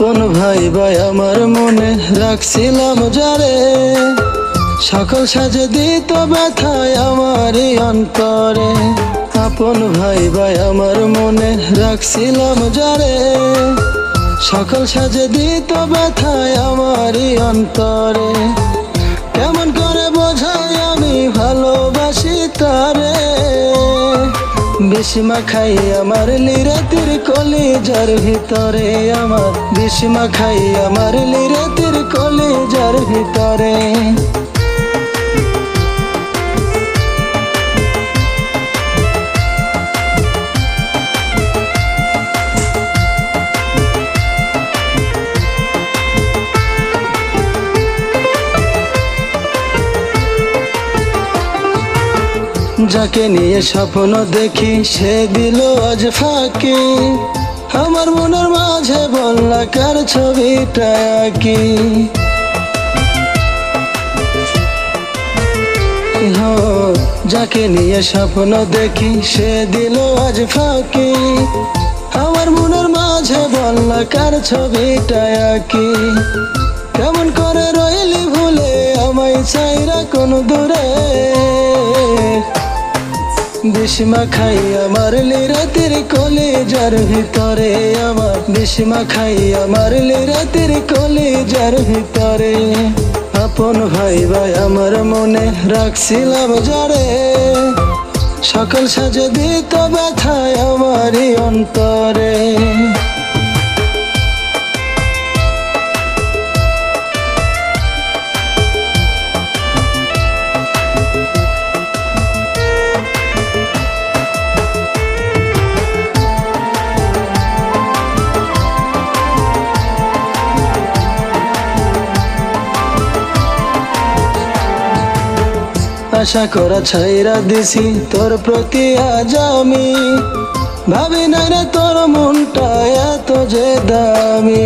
আপন ভাই ভাই আমার মনে রাখছিলাম যারে। সকল সাজে দিত ব্যথায় আমারই অন্তরে। আপন ভাই ভাই আমার মনে রাখছিলাম যারে। সকল সাজে দিত ব্যথায় আমারই অন্তরে। কেমন করে বোঝাই বিষ্মা খাই আমার লিরাতির কলেজার ভিতরে আমার বিষ্মা খাই আমার লিরাতির কলেজার ভিতরে। যাকে নিয়ে স্বপ্ন দেখি, সে দিল আজ ফাঁকি। আমার মনের মাঝে বললা কার ছবিটা কি যাকে নিয়ে স্বপ্ন দেখি, সে দিল আজ ফাঁকি। আমার মনের মাঝে বললা কার ছবিটা কি কেমন করে রইলি ভুলে আমায় চাইরা কোন দূরে? বিষ্মা খাই আমার রাতের কলে যার ভিতরে, আমার দেশমা খাই আমার রাতের কলে যার ভিতরে। আপন ভাই ভাই আমার মনে রাখছিলাম যারে সকল সাজে দিত ব্যথায় আমারই অন্তরে। আশা করা ছাইরা দিছি, তোর প্রতি আজ আমি। ভাবি না রে তোর মনটা এত যে দামি।